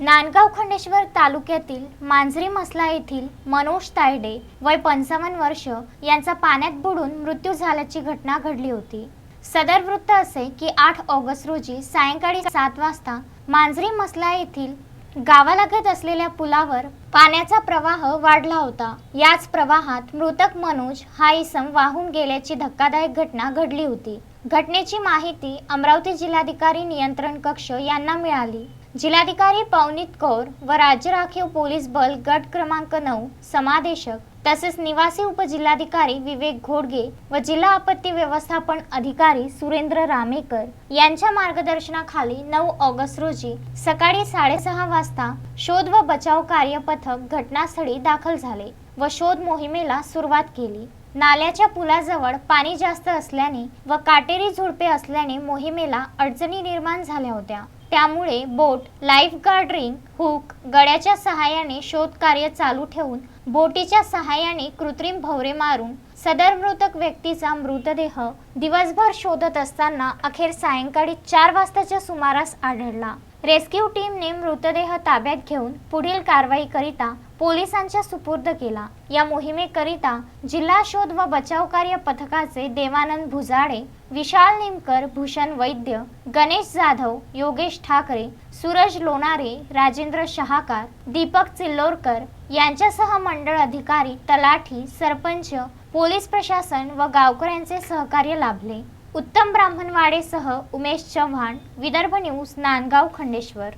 नांदगाव खंडेश्वर तालुक्यातील मांजरी मसला येथील मनोज तायडे वय पंचावन्न वर्ष यांचा पाण्यात बुडून मृत्यू झाल्याची घटना घडली होती. सदर वृत्त असे की आठ ऑगस्ट रोजी सायंकाळी सात वाजता मांजरी मसला येथील गावालगत असलेल्या पुलावर पाण्याचा प्रवाह वाढला होता. याच प्रवाहात मृतक मनोज हा इसम वाहून गेल्याची धक्कादायक घटना घडली होती. घटनेची माहिती अमरावती जिल्हाधिकारी नियंत्रण कक्ष यांना मिळाली. जिल्हाधिकारी पवनीत कौर व राज्य राखीव पोलीस बल गट क्रमांक नऊ समादेशक तसेच निवासी उपजिल्हाधिकारी विवेक घोडगे व जिल्हा आपत्ती व्यवस्थापन अधिकारी सुरेंद्र रामेकर यांच्या मार्गदर्शनाखाली नऊ ऑगस्ट रोजी सकाळी साडेसहा वाजता शोध व बचाव कार्य पथक घटनास्थळी दाखल झाले व शोध मोहिमेला सुरुवात केली. नाल्याच्या पुलाजवळ पाणी जास्त असल्याने व काटेरी झुडपे असल्याने मोहिमेला अडचणी निर्माण झाल्या होत्या. त्यामुळे boat life guard ring hook गड्याच्या सहाय्याने शोध कार्य चालू ठेवून बोटीच्या सहाय्याने कृत्रिम भवरे मारून सदर मृतक व्यक्तीचा मृतदेह दिवसभर शोधत असताना अखेर सायंकाळी चार वाजताच्या सुमारास आढळला. रेस्क्यू टीमने मृतदेह ताब्यात घेऊन पुढील कारवाई करिता पोलिसांच्या सुपूर्द केला. या मोहिमेकरिता जिल्हा शोध व बचाव कार्य पथकाचे देवानंद भुजाडे विशाल निमकर भूषण वैद्य गणेश जाधव योगेश ठाकरे सूरज लोणारे राजेंद्र शहाकार दीपक चिल्लोरकर यांच्यासह मंडळ अधिकारी तलाठी सरपंच पोलीस प्रशासन व गावकऱ्यांचे सहकार्य लाभले. उत्तम ब्राह्मणवाडेसह उमेश चव्हाण विदर्भ न्यूज नांदगाव खंडेश्वर.